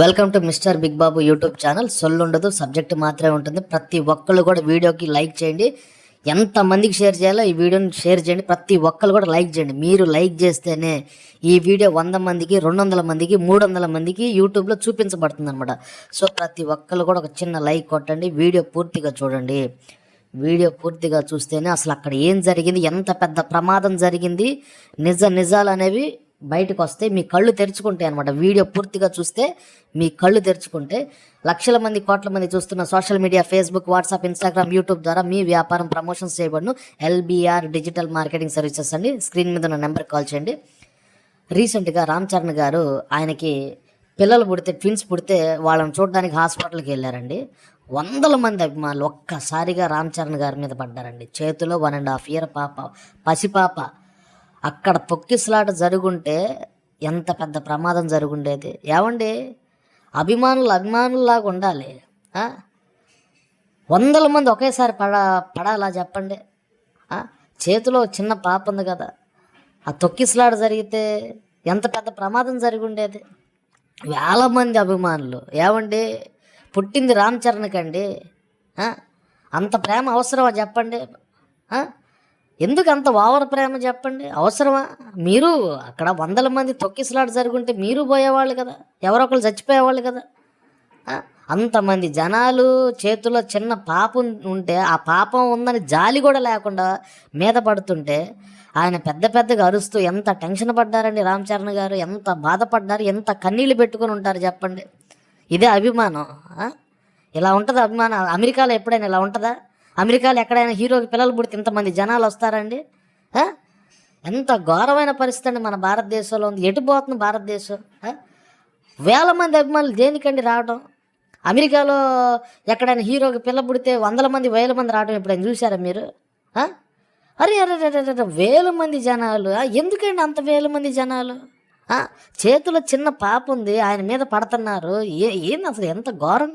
Welcome to mister big Babu YouTube channel సొల్లు ఉండదు subject మాత్రమే ఉంటుంది. ప్రతి ఒక్కళ్ళు కూడా వీడియోకి లైక్ చేయండి. ఎంతమందికి షేర్ చేయాలో ఈ వీడియోని షేర్ చేయండి. ప్రతి ఒక్కళ్ళు కూడా లైక్ చేయండి. మీరు లైక్ చేస్తేనే ఈ వీడియో వంద మందికి రెండు వందల మందికి మూడు వందల మందికి యూట్యూబ్లో చూపించబడుతుంది అనమాట సో ప్రతి ఒక్కళ్ళు కూడా ఒక చిన్న లైక్ కొట్టండి. వీడియో పూర్తిగా చూడండి. వీడియో పూర్తిగా చూస్తేనే అసలు అక్కడ ఏం జరిగింది ఎంత పెద్ద ప్రమాదం జరిగింది నిజ నిజాలు అనేవి బయటకు వస్తే మీ కళ్ళు తెరుచుకుంటాయి అనమాట వీడియో పూర్తిగా చూస్తే మీ కళ్ళు తెరుచుకుంటే లక్షల మంది కోట్ల మంది చూస్తున్న social media Facebook WhatsApp Instagram YouTube ద్వారా మీ వ్యాపారం ప్రమోషన్స్ చేయబడును. ఎల్బీఆర్ డిజిటల్ మార్కెటింగ్ సర్వీసెస్ అండి. స్క్రీన్ మీద ఉన్న నెంబర్ కాల్ చేయండి. రీసెంట్గా రామ్ చరణ్ గారు ఆయనకి పిల్లలు పుడితే ట్విన్స్ పుడితే వాళ్ళని చూడడానికి హాస్పిటల్కి వెళ్ళారండి. వందల మంది అభిమానులు ఒక్కసారిగా రామ్ చరణ్ గారి మీద పడ్డారండి. చేతిలో వన్ అండ్ హాఫ్ ఇయర్ పాప పసిపాప. అక్కడ తొక్కిసలాట జరుగుంటే ఎంత పెద్ద ప్రమాదం జరుగుండేది. ఏమండి? అభిమానులు అభిమానుల్లాగా ఉండాలి. వందల మంది ఒకేసారి పడ పడాలా చెప్పండి? చేతిలో చిన్న పాప ఉంది కదా. ఆ తొక్కిసలాట జరిగితే ఎంత పెద్ద ప్రమాదం జరిగి ఉండేది వేల మంది అభిమానులు. ఏమండి? పుట్టింది రామ్ చరణ్కండి అంత ప్రేమ అవసరమా చెప్పండి? ఎందుకు అంత ఓవర్ ప్రేమ చెప్పండి? అవసరమా? మీరు అక్కడ వందల మంది తొక్కిసలాట జరుగుంటే మీరు పోయేవాళ్ళు కదా. ఎవరో ఒకరు చచ్చిపోయేవాళ్ళు కదా. అంతమంది జనాలు చేతిలో చిన్న పాపం ఉంటే ఆ పాపం ఉందని జాలి కూడా లేకుండా మీద పడుతుంటే ఆయన పెద్ద పెద్దగా అరుస్తూ ఎంత టెన్షన్ పడ్డారండి రామ్ చరణ్ గారు? ఎంత బాధపడ్డారు? ఎంత కన్నీళ్ళు పెట్టుకొని ఉంటారు చెప్పండి. ఇదే అభిమానం. ఇలా ఉంటుంది అభిమానం? అమెరికాలో ఎప్పుడైనా ఇలా ఉంటుందా? అమెరికాలో ఎక్కడైనా హీరోకి పిల్లలు పుడితే ఇంతమంది జనాలు వస్తారండి? ఎంత ఘోరమైన పరిస్థితి అండి మన భారతదేశంలో ఉంది. ఎటు పోతుంది భారతదేశం? వేల మంది అభిమానులు దేనికండి రావడం అమెరికాలో ఎక్కడైనా హీరోకి పిల్ల పుడితే వందల మంది వేల మంది రావడం ఎప్పుడైనా చూసారా మీరు? అరే అరే అరే అరే, వేల మంది జనాలు. ఎందుకండి అంత వేల మంది జనాలు? చేతిలో చిన్న పాప ఉంది ఆయన మీద పడుతున్నారు. ఏ ఏంది అసలు ఎంత ఘోరం?